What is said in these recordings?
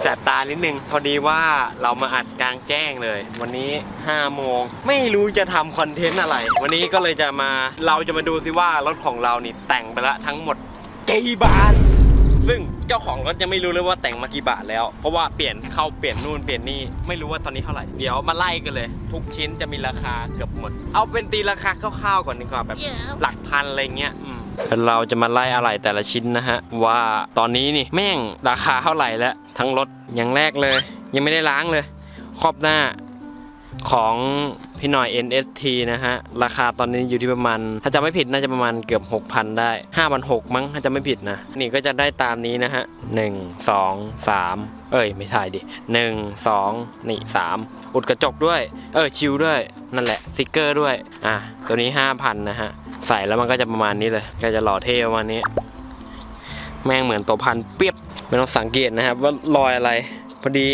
แสบตานิดนึง พอดีว่าเรามาอัดกลางแจ้งเลย วันนี้ 5 โมง ไม่รู้จะทำคอนเทนต์อะไร วันนี้ก็เลยจะมาเราจะมาดูซิว่ารถของเรานี่แต่งไปละทั้งหมดกี่บาท ซึ่งเจ้าของรถยังไม่รู้เลยว่าแต่งมากี่บาทแล้ว เพราะว่าเปลี่ยนเข้าเปลี่ยนนู่นเปลี่ยนนี่ไม่รู้ว่าตอนนี้เท่าไหร่เดี๋ยวมาไล่กันเลย ทุกชิ้นจะมีราคาเกือบหมด เอาเป็นตีราคาคร่าวๆก่อนดีกว่าแบบหลักพันอะไรเงี้ยอืมเราจะมาไล่อะไรแต่ละชิ้นนะฮะ ว่าตอนนี้นี่แม่งราคาเท่าไหร่แล้วทั้งรถอย่างแรกเลย ยังไม่ได้ล้างเลย ครอบหน้า ของพี่หน่อย NST นะฮะ ราคาตอนนี้อยู่ที่ประมาณ ถ้าจำไม่ผิดน่าจะประมาณเกือบ 6,000 ได้5,600มั้ง ถ้าจำไม่ผิดนะ นี่ก็จะได้ตามนี้นะฮะ 1 2 3 เอ้ย ไม่ใช่ดิ 1 2 นี่ 3 อุดกระจกด้วย เออ ชิลด้วย นั่นแหละสติกเกอร์ด้วย อะ ตัวนี้ 5,000 นะฮะ ใส่แล้วมันก็จะประมาณนี้เลย ก็จะหล่อเท่ประมาณนี้ แม่งเหมือนตัวพันเปียบไม่ต้องสังเกตนะครับว่ารอยอะไร พอดี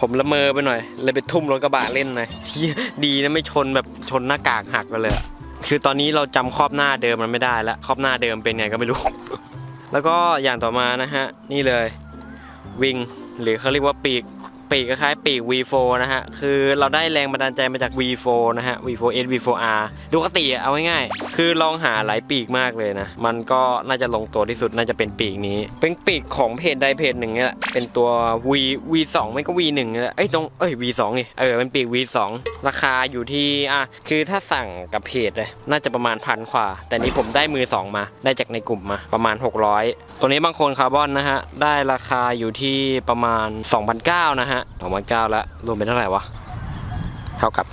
ผมละเมอไปหน่อย เลยไปทุ่มรถกระบะเล่นหน่อยเหี้ยดีนะไม่ชนแบบชนหน้ากากหักไปเลยคือตอนนี้เราจำครอบหน้าเดิมมันไม่ได้แล้วครอบหน้าเดิมเป็นไงก็ไม่รู้ แล้วก็อย่างต่อมานะฮะ นี่เลย วิงหรือเขาเรียกว่าปีก ปีกคล้ายปีก V4 นะฮะ คือเราได้แรงบันดาลใจมาจาก V4 นะฮะ V4S V4R ดูปกติเอาง่ายๆ คือลองหาหลายปีกมากเลยนะ มันก็น่าจะลงตัวที่สุดน่าจะเป็นปีกนี้ เป็นปีกของเพจใดเพจหนึ่งนี่แหละ เป็นตัว V V2 ไม่ก็ V1 นี่แหละ เอ้ยตรง เอ้ย V2 นี่เออ เป็นปีก V2 ราคาอยู่ที่ อะ คือถ้าสั่งกับเพจเลยน่าจะประมาณพันกว่า แต่นี้ผมได้มือสองมา ได้จากในกลุ่มมาประมาณ 600 ตัวนี้บางคนคาร์บอนนะฮะ ได้ราคาอยู่ที่ประมาณ2,900นะฮะ2,900แล้วรวมเป็นเท่าไหร่วะ เท่ากับ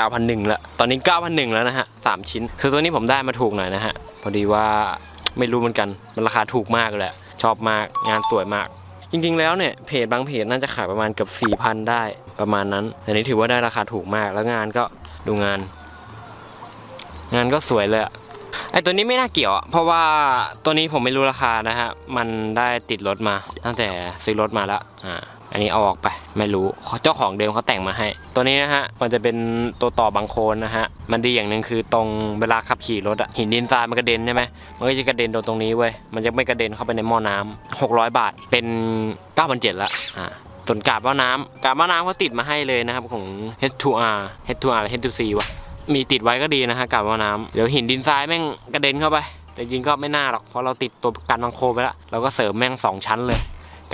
9,100ละ ตอนนี้9,100แล้วนะฮะสามชิ้น คือตัวนี้ผมได้มาถูกหน่อยนะฮะ พอดีว่าไม่รู้เหมือนกัน มันราคาถูกมากเลยอะชอบมาก งานสวยมาก จริงๆ แล้วเนี่ย เพจบางเพจน่าจะขายประมาณเกือบ4,000ได้ประมาณนั้น แต่นี้ถือว่าได้ราคาถูกมาก แล้วงานก็ดูงาน งานก็สวยเลยอะ ไอตัวนี้ไม่น่าเกี่ยวเพราะว่าตัวนี้ผมไม่รู้ราคานะฮะ มันได้ติดรถมา ตั้งแต่ซื้อรถมาแล้วอ่าอันนี้เอาออกไปไม่รู้เจ้าของเดิมเขาแต่งมาให้ ตัวนี้นะฮะมันจะเป็นตัวต่อบางโคนนะฮะมันดีอย่างหนึ่งคือตรงเวลาขับขี่รถอะหินดินทรายมันกระเด็นใช่ไหมมันก็จะกระเด็นโดนตรงนี้เว้ยมันจะไม่กระเด็นเข้าไปในหม้อน้ำ600 บาทเป็น9,700ละอ่าส่วนกาบว่าน้ำกาบว่าน้ำเขาติดมาให้เลยนะครับของ H2R H2R หรือ H2C วะ มีติดไว้ก็ดีนะฮะกาบว่าน้ำเดี๋ยวหินดินทรายแม่งกระเด็นเข้าไป แต่จริงก็ไม่น่าหรอกเพราะเราติดตัวกันบางโคไปแล้วเราก็เสริมแม่งสองชั้นเลย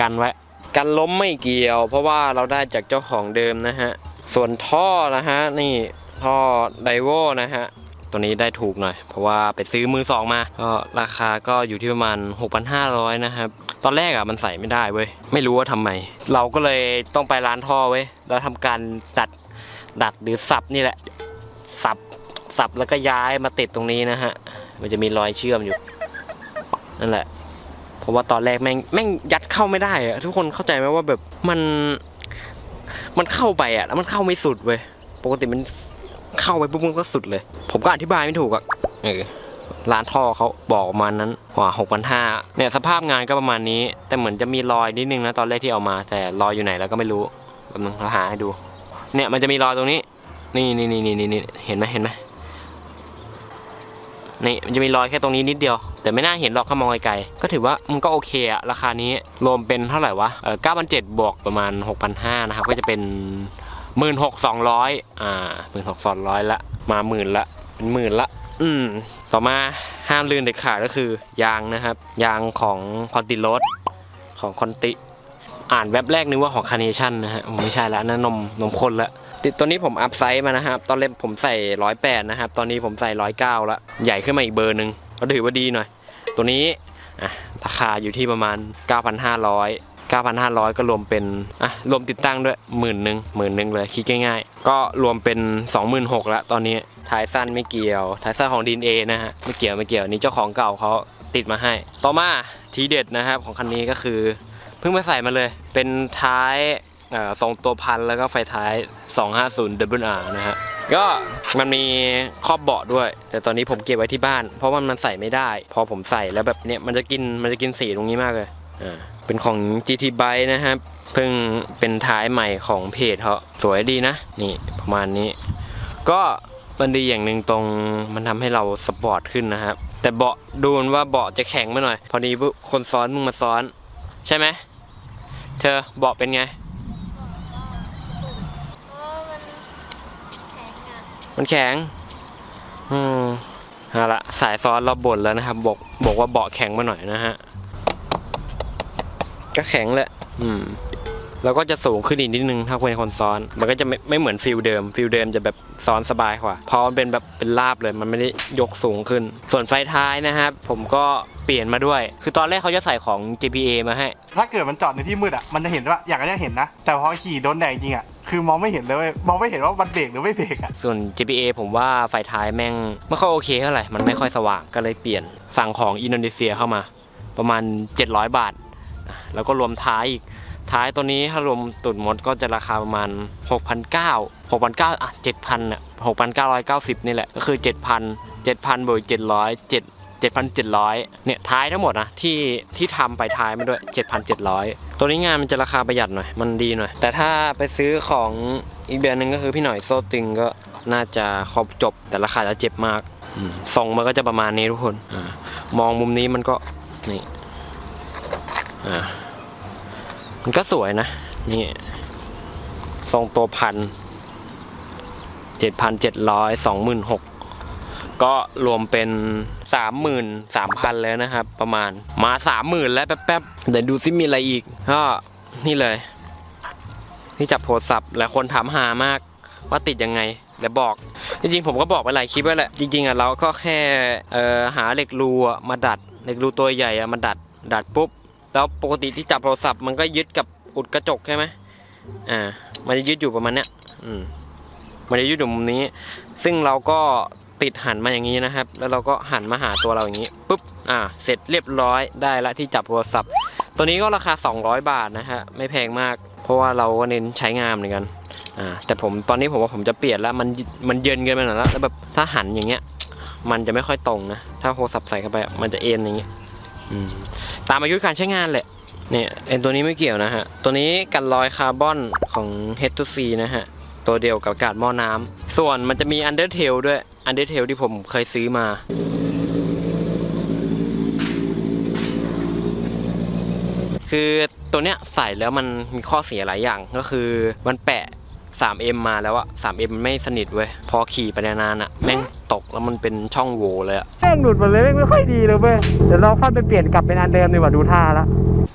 กันไว้กันล้มไม่เกี่ยว เพราะว่าเราได้จากเจ้าของเดิมนะฮะส่วนท่อนะฮะนี่ท่อไดโวนะฮะตัวนี้ได้ถูกหน่อย เพราะว่าไปซื้อมือสองมาก็ราคาก็อยู่ที่ประมาณ 6,500 นะครับ ตอนแรกอะมันใส่ไม่ได้เว้ย ไม่รู้ว่าทำไม เราก็เลยต้องไปร้านท่อเว้ย แล้วทำการดัดดัดหรือสับนี่แหละ สับสับแล้วก็ย้ายมาติดตรงนี้นะฮะ มันจะมีรอยเชื่อมอยู่ นั่นแหละ เพราะว่าตอนแรกแม่งแม่งยัดเข้าไม่ได้อะทุกคนเข้าใจไหมว่าแบบมันมันเข้าไปอะแล้วมันเข้าไม่สุดเว้ยปกติมันเข้าไปปุ๊บมันก็สุดเลย ผมก็อธิบายไม่ถูกอะเออร้านท่อเขาบอกประมาณนั้นหัวหกพันห้าเนี่ยสภาพงานก็ประมาณนี้ แต่เหมือนจะมีรอยนิดนึงนะตอนแรกที่เอามา แต่รอยอยู่ไหนแล้วก็ไม่รู้แป๊บนึงเราหาให้ดู เนี่ยมันจะมีรอยตรงนี้ นี่นี่นี่นี่นี่เห็นไหมเห็นไหมนี่มันจะมีรอยแค่ตรงนี้นิดเดียว แต่ไม่น่าเห็นหรอกถ้ามองไกลๆก็ถือว่ามันก็โอเคอะราคานี้รวมเป็นเท่าไหร่วะเออเก้าพันเจ็ดบวกประมาณหกพันห้านะครับ ก็จะเป็นหมื่นหกสองร้อยอ่าหมื่นหกสองร้อยละมาหมื่นละเป็นหมื่นละ อืม ต่อมาห้ามลืมเด็ดขาดก็คือยางนะครับ ยางของคอนติโรสของคอนติ อ่านแว็บแรกนึกว่าของคาร์เนชั่นนะฮะไม่ใช่แล้วนั่นนมนมข้นละ ติดตัวนี้ผมอัพไซส์มานะครับ ตอนแรกผมใส่ร้อยแปดนะครับ ตอนนี้ผมใส่ร้อยเก้าละใหญ่ขึ้นมาอีกเบอร์หนึ่งก็ถือว่าดีหน่อย ตัวนี้อะราคาอยู่ที่ประมาณ 9,500 9,500 ก็รวมเป็นอะรวมติดตั้งด้วยหมื่นหนึ่งหมื่นหนึ่งเลยคิดง่ายๆ ก็รวมเป็น 26,000ละตอนนี้ท้ายสั้นไม่เกี่ยวท้ายสั้นของดีนเอนะฮะไม่เกี่ยวไม่เกี่ยวนี่เจ้าของเก่าเขาติดมาให้ ต่อมาทีเด็ดนะครับของคันนี้ก็คือ เพิ่งมาใส่มาเลย เป็นท้าย ทรงตัวพันแล้วก็ไฟท้าย 250 Double R นะฮะ ก็มันมีครอบเบาะด้วย แต่ตอนนี้ผมเก็บไว้ที่บ้าน เพราะว่ามันใส่ไม่ได้ พอผมใส่แล้วแบบเนี้ยมันจะกินมันจะกินสีตรงนี้มากเลย อ่า เป็นของ GT Bike นะครับ เพิ่งเป็นท้ายใหม่ของเพจเขาสวยดีนะ นี่ประมาณนี้ ก็มันดีอย่างหนึ่งตรงมันทำให้เราสปอร์ตขึ้นนะครับ แต่เบาะดูนว่าเบาะจะแข็งไปหน่อย พอดีคนซ้อนมึงมาซ้อน ใช่ไหมเธอเบาะเป็นไง เพราะว่ามันแข็งอะ มันแข็ง อืมเอาละสายซ้อนเราบ่นแล้วนะครับ บอกบอกว่าเบาะแข็งมาหน่อยนะฮะ ก็แข็งแหละ อืม แล้วก็จะสูงขึ้นอีกนิดนึงถ้าเป็นคนซ้อน มันก็จะไม่ไม่เหมือนฟิลเดิม ฟิลเดิมจะแบบซ้อนสบายกว่าเพราะมันเป็นแบบเป็นลาบเลย มันไม่ได้ยกสูงขึ้น ส่วนไฟท้ายนะครับผมก็เปลี่ยนมาด้วย คือตอนแรกเขาจะใส่ของ JPA มาให้ ถ้าเกิดมันจอดในที่มืดอะ มันจะเห็นว่าอยากจะเห็นนะ แต่พอขี่โดนแดดจริงอะ คือมองไม่เห็นเลยเว้ยมองไม่เห็นว่ามันเบรกหรือไม่เบรกอะ ส่วน JPA ผมว่าไฟท้ายแม่งไม่ค่อยโอเคเท่าไหร่ มันไม่ค่อยสว่าง ก็เลยเปลี่ยน สั่งของอินโดนีเซียเข้ามา ประมาณ 700 บาทอะแล้วก็รวมท้ายอีก ท้ายตัวนี้ถ้ารวมตุ่นมดก็จะราคาประมาณ 6,900 6,900อะ7,000อะ6,990 นี่แหละ ก็คือ 7,000 7,000บวก700 7 7,700 เนี่ยท้ายทั้งหมดนะที่ที่ทำไปท้ายมาด้วย 7,700 ตัวนี้งานมันจะราคาประหยัดหน่อย มันดีหน่อย แต่ถ้าไปซื้อของอีกแบรนด์หนึ่งก็คือพี่หน่อยโซติงก็น่าจะครบจบ แต่ราคาจะเจ็บมากอืมทรงมันก็จะประมาณนี้ทุกคนอามองมุมนี้มันก็นี่อ่า มันก็สวยนะ นี่ทรงตัวพันเจ็ดพันเจ็ดร้อยสองหมื่นหกก็รวมเป็นสามหมื่นสามพันแล้วนะครับ ประมาณมาสามหมื่นแล้วแป๊บๆเดี๋ยวดูซิมีอะไรอีกก็นี่เลย ที่จับโทรศัพท์หลายคนถามหามากว่าติดยังไงเดี๋ยวบอก จริงๆ ผมก็บอกไปหลายคลิปแล้วแหละจริงๆอะเราก็แค่เอ่อหาเหล็กรูมาดัดเหล็กรูตัวใหญ่อะมาดัดดัดปุ๊บ แล้วปกติที่จับโทรศัพท์มันก็ยึดกับอุดกระจกใช่ไหมอ่า มันจะยึดอยู่ประมาณเนี้ย อืม มันจะยึดอยู่มุมนี้ ซึ่งเราก็ติดหันมาอย่างนี้นะครับ แล้วเราก็หันมาหาตัวเราอย่างนี้ปุ๊บ อ่า เสร็จเรียบร้อยได้ละที่จับโทรศัพท์ ตัวนี้ก็ราคา 200 บาทนะฮะ ไม่แพงมาก เพราะว่าเราก็เน้นใช้งานเหมือนกัน อ่า แต่ผมตอนนี้ผมว่าผมจะเปลี่ยนแล้ว มัน มันเยินเกินไปหน่อยแล้ว แล้วแบบถ้าหันอย่างเงี้ย มันจะไม่ค่อยตรงนะ ถ้าโทรศัพท์ใส่เข้าไป มันจะเอ็นอย่างเงี้ย ตามอายุการใช้งานแหละเนี่ยเอ็นตัวนี้ไม่เกี่ยวนะฮะ ตัวนี้กันรอยคาร์บอนของ H2C นะฮะ ตัวเดียวกับกาดหม้อน้ำ ส่วนมันจะมี Undertale ด้วย Undertale ที่ผมเคยซื้อมา คือตัวเนี้ยใส่แล้วมันมีข้อเสียหลายอย่างก็คือมันแปะ 3M มาแล้วอะ 3M มันไม่สนิทเว้ย พอขี่ไปนานๆอะแม่งตกแล้วมันเป็นช่องโหว่เลยอะแม่งหลุดหมดเลยแม่งไม่ค่อยดีเลยเว้ย เดี๋ยวเราค่อยไปเปลี่ยนกลับเป็นอันเดิมดีกว่าดูท่าละ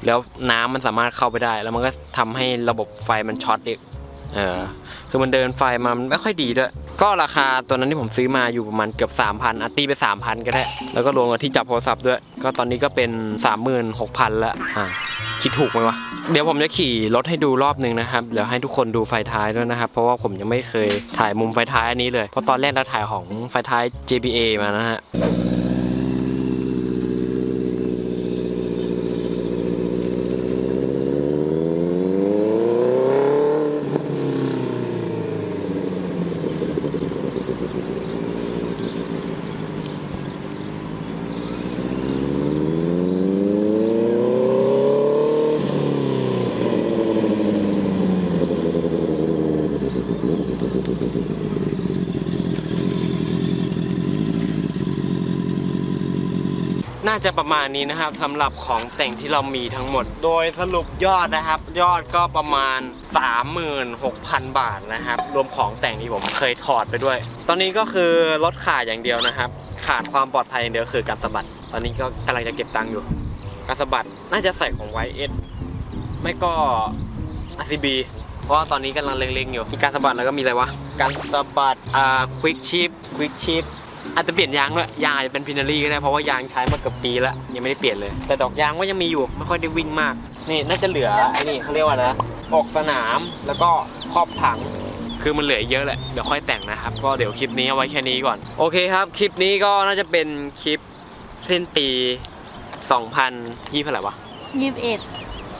แล้วน้ำมันสามารถเข้าไปได้ แล้วมันก็ทำให้ระบบไฟมันช็อตอีก เออ คือมันเดินไฟมามันไม่ค่อยดีด้วย ก็ราคาตัวนั้นที่ผมซื้อมาอยู่ประมาณเกือบ 3,000อะตีไป 3,000 ก็ได้ แล้วก็รวมกับที่จับโทรศัพท์ด้วย ก็ตอนนี้ก็เป็น 36,000แล้วอ่า คิดถูกไหมวะ เดี๋ยวผมจะขี่รถให้ดูรอบนึงนะครับเดี๋ยวให้ทุกคนดูไฟท้ายด้วยนะครับ เพราะว่าผมยังไม่เคยถ่ายมุมไฟท้ายอันนี้เลย เพราะตอนแรกเราถ่ายของไฟท้าย JBA มานะฮะ น่าจะประมาณนี้นะครับสำหรับของแต่งที่เรามีทั้งหมด โดยสรุปยอดนะครับ ยอดก็ประมาณ 36,000 บาทนะครับ รวมของแต่งที่ผมเคยถอดไปด้วย ตอนนี้ก็คือรถขาดอย่างเดียวนะครับ ขาดความปลอดภัยอย่างเดียวคือการสะบัด ตอนนี้ก็กำลังจะเก็บตังค์อยู่การสะบัดน่าจะใส่ของ YS ไม่ก็ RCB เพราะว่าตอนนี้กำลังเล็งๆอยู่ มีการสะบัดแล้วก็มีอะไรวะ การสะบัดอ่าควิกชิปควิกชิป อาจจะเปลี่ยนยางด้วยยางอาจจะเป็นพินารีก็ได้เพราะว่ายางใช้มาเกือบปีแล้วยังไม่ได้เปลี่ยนเลย แต่ดอกยางก็ยังมีอยู่ไม่ค่อยได้วิ่งมาก นี่น่าจะเหลือไอ้นี่เขาเรียกว่าอะไรนะออกสนามแล้วก็ครอบถังคือมันเหลือเยอะแหละเดี๋ยวค่อยแต่งนะครับ ก็เดี๋ยวคลิปนี้เอาไว้แค่นี้ก่อน โอเคครับ คลิปนี้ก็น่าจะเป็นคลิปสิ้นปี 2020เท่าไหร่วะ ยี่สิบเอ็ด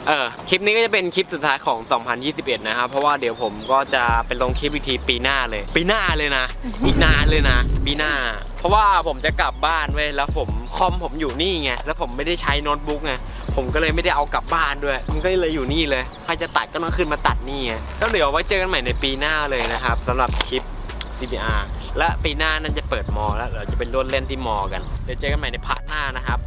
เออคลิปนี้ก็จะเป็นคลิปสุดท้ายของ 2021 นะครับ เพราะว่าเดี๋ยวผมก็จะเป็นลงคลิปอีกทีปีหน้าเลย ปีหน้าเลยนะ อีกนานเลยนะ ปีหน้า เพราะว่าผมจะกลับบ้านเว้ยแล้วผมคอมผมอยู่นี่ไงแล้วผมไม่ได้ใช้โน้ตบุ๊กไงผมก็เลยไม่ได้เอากลับบ้านด้วยมันก็เลยอยู่นี่เลยใครจะตัดก็ต้องขึ้นมาตัดนี่ไงก็เดี๋ยวไว้เจอกันใหม่ในปีหน้าเลยนะครับสำหรับคลิป CBR และปีหน้านั่นจะเปิดมอแล้วเราจะเป็นรถเล่นที่มอกันเดี๋ยวเจอกันใหม่ในพาร์ทหน้านะครับ